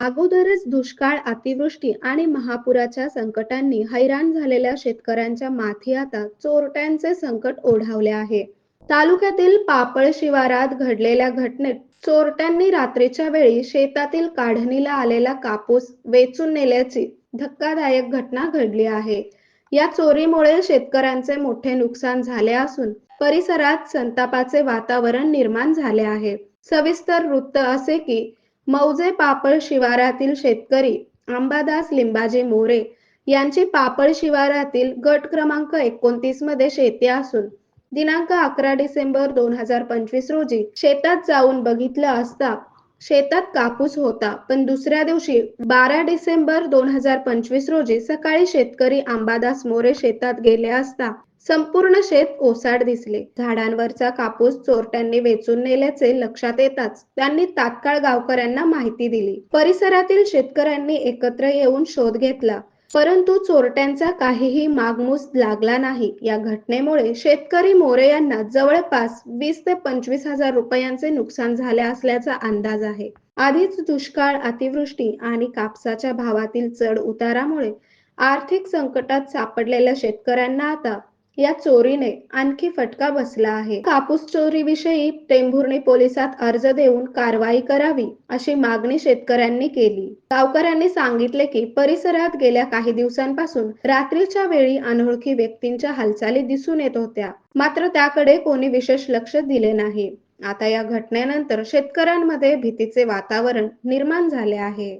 अगोदरच दुष्काळ अतिवृष्टी आणि महापुराच्या संकटांनी हैराण झालेल्या शेतकऱ्यांच्या माथी आता चोरट्यांचे संकट ओढावले आहे. तालुक्यातील पापळ शिवारात घडलेल्या घटनेत चोरट्यांनी रात्रीच्या वेळी शेतातील काढणीला आलेला कापूस वेचून नेल्याची धक्कादायक घटना घडली आहे. या चोरीमुळे शेतकऱ्यांचे मोठे नुकसान झाले असून परिसरात संतापाचे वातावरण निर्माण झाले आहे. सविस्तर वृत्त असे की मौजे पापळ शिवारातील शेतकरी अंबादास लिंबाजी मोरे यांची पापळ शिवारातील गट क्रमांक एकोणतीसमध्ये शेती असून दिनांक अकरा डिसेंबर दोन हजार पंचवीस रोजी शेतात जाऊन बघितलं असता शेतात कापूस होता पण दुसऱ्या दिवशी बारा डिसेंबर दोन हजार पंचवीस रोजी सकाळी शेतकरी आंबादास मोरे शेतात गेले असता संपूर्ण शेत ओसाड दिसले. झाडांवरचा कापूस चोरट्यांनी वेचून नेल्याचे लक्षात येताच त्यांनी तात्काळ गावकऱ्यांना माहिती दिली. परिसरातील शेतकऱ्यांनी एकत्र येऊन शोध घेतला. परंतु चोरट्यांचा काहीही मागमूस लागला नाही. या घटनेमुळे शेतकरी मोरे यांना जवळपास वीस ते पंचवीस हजार रुपयांचे नुकसान झाले असल्याचा अंदाज आहे. आधीच दुष्काळ अतिवृष्टी आणि कापसाच्या भावातील चढ उतारामुळे आर्थिक संकटात सापडलेल्या शेतकऱ्यांना आता या चोरीने आणखी फटका बसला आहे. कापूस चोरीविषयी टेंभुर्णी पोलिसात अर्ज देऊन कारवाई करावी अशी मागणी शेतकऱ्यांनी केली. गावकऱ्यांनी सांगितले की परिसरात गेल्या काही दिवसांपासून रात्रीच्या वेळी अनोळखी व्यक्तींच्या हालचाली दिसून येत होत्या. मात्र त्याकडे कोणी विशेष लक्ष दिले नाही. आता या घटनेनंतर शेतकऱ्यांमध्ये भीतीचे वातावरण निर्माण झाले आहे.